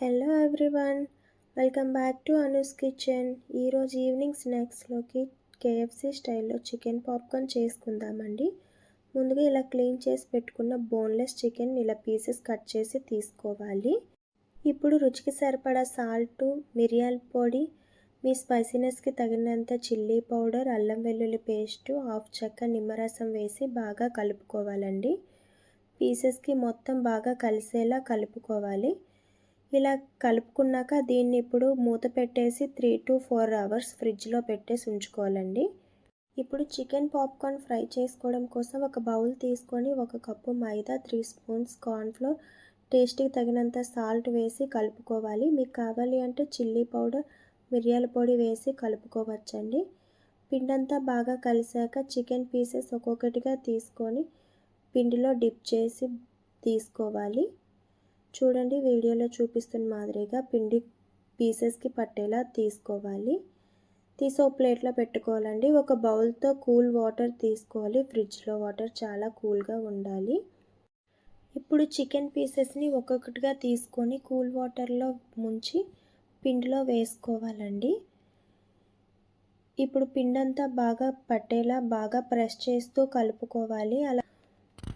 Hello everyone welcome back to Anu's kitchen ఈరోజు evening స్నాక్స్లోకి KFC స్టైల్లో చికెన్ పాప్కార్న్ చేసుకుందామండి. ముందుగా ఇలా క్లీన్ చేసి పెట్టుకున్న బోన్లెస్ చికెన్ ఇలా పీసెస్ కట్ చేసి తీసుకోవాలి. ఇప్పుడు రుచికి సరిపడా సాల్టు మిరియాల పొడి మీ స్పైసీనెస్కి తగినంత చిల్లీ పౌడర్ అల్లం వెల్లుల్లి పేస్టు హాఫ్ చెక్క నిమ్మరసం వేసి బాగా కలుపుకోవాలండి. పీసెస్కి మొత్తం బాగా కలిసేలా కలుపుకోవాలి. ఇలా కలుపుకున్నాక దీన్ని ఇప్పుడు మూత పెట్టేసి త్రీ టు ఫోర్ అవర్స్ ఫ్రిడ్జ్లో పెట్టేసి ఉంచుకోవాలండి. ఇప్పుడు చికెన్ పాప్కార్న్ ఫ్రై చేసుకోవడం కోసం ఒక బౌల్ తీసుకొని ఒక cup maida three spoons cornflour టేస్ట్కి తగినంత సాల్ట్ వేసి కలుపుకోవాలి. మీకు కావాలి అంటే చిల్లీ పౌడర్ మిరియాల పొడి వేసి కలుపుకోవచ్చండి. పిండంతా బాగా కలిసాక చికెన్ పీసెస్ ఒక్కొక్కటిగా తీసుకొని పిండిలో డిప్ చేసి తీసుకోవాలి. చూడండి వీడియోలో చూపిస్తున్న మాదిరిగా పిండి పీసెస్కి పట్టేలా తీసుకోవాలి. తీసి ఒక ప్లేట్లో పెట్టుకోవాలండి. ఒక బౌల్తో కూల్ వాటర్ తీసుకోవాలి. ఫ్రిడ్జ్లో వాటర్ చాలా కూల్గా ఉండాలి. ఇప్పుడు చికెన్ పీసెస్ని ఒక్కొక్కటిగా తీసుకొని కూల్ వాటర్లో ముంచి పిండిలో వేసుకోవాలండి. ఇప్పుడు పిండంతా బాగా పట్టేలా బాగా ప్రెస్ చేస్తూ కలుపుకోవాలి. అలా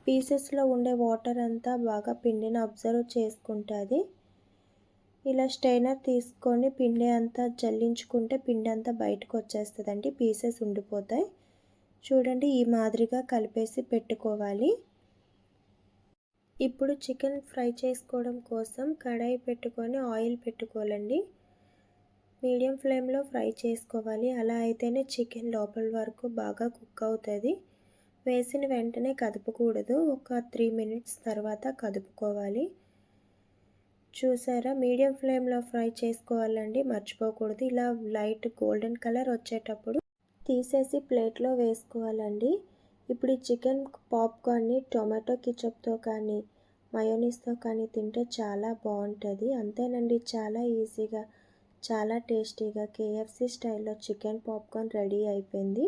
పీసెస్లో ఉండే వాటర్ అంతా బాగా పిండిని అబ్జర్వ్ చేసుకుంటుంది. ఇలా స్టైనర్ తీసుకొని పిండి అంతా జల్లించుకుంటే పిండి అంతా బయటకు వచ్చేస్తుందండి పీసెస్ ఉండిపోతాయి. చూడండి ఈ మాదిరిగా కలిపేసి పెట్టుకోవాలి. ఇప్పుడు చికెన్ ఫ్రై చేసుకోవడం కోసం కడాయి పెట్టుకొని ఆయిల్ పెట్టుకోవాలండి. మీడియం ఫ్లేమ్లో ఫ్రై చేసుకోవాలి. అలా అయితేనే చికెన్ లోపల వరకు బాగా కుక్ అవుతుంది. వేసిన వెంటనే కదపకూడదు. ఒక త్రీ మినిట్స్ తర్వాత కదుపుకోవాలి. చూసారా? మీడియం ఫ్లేమ్లో ఫ్రై చేసుకోవాలండి. మర్చిపోకూడదు. ఇలా లైట్ గోల్డెన్ కలర్ వచ్చేటప్పుడు తీసేసి ప్లేట్లో వేసుకోవాలండి. ఇప్పుడు ఈ చికెన్ పాప్కార్న్ని టొమాటో కిచప్తో కానీ మయోనీస్తో కానీ తింటే చాలా బాగుంటుంది. అంతేనండి. చాలా ఈజీగా చాలా టేస్టీగా కేఎఫ్సి స్టైల్లో చికెన్ పాప్కార్న్ రెడీ అయిపోయింది.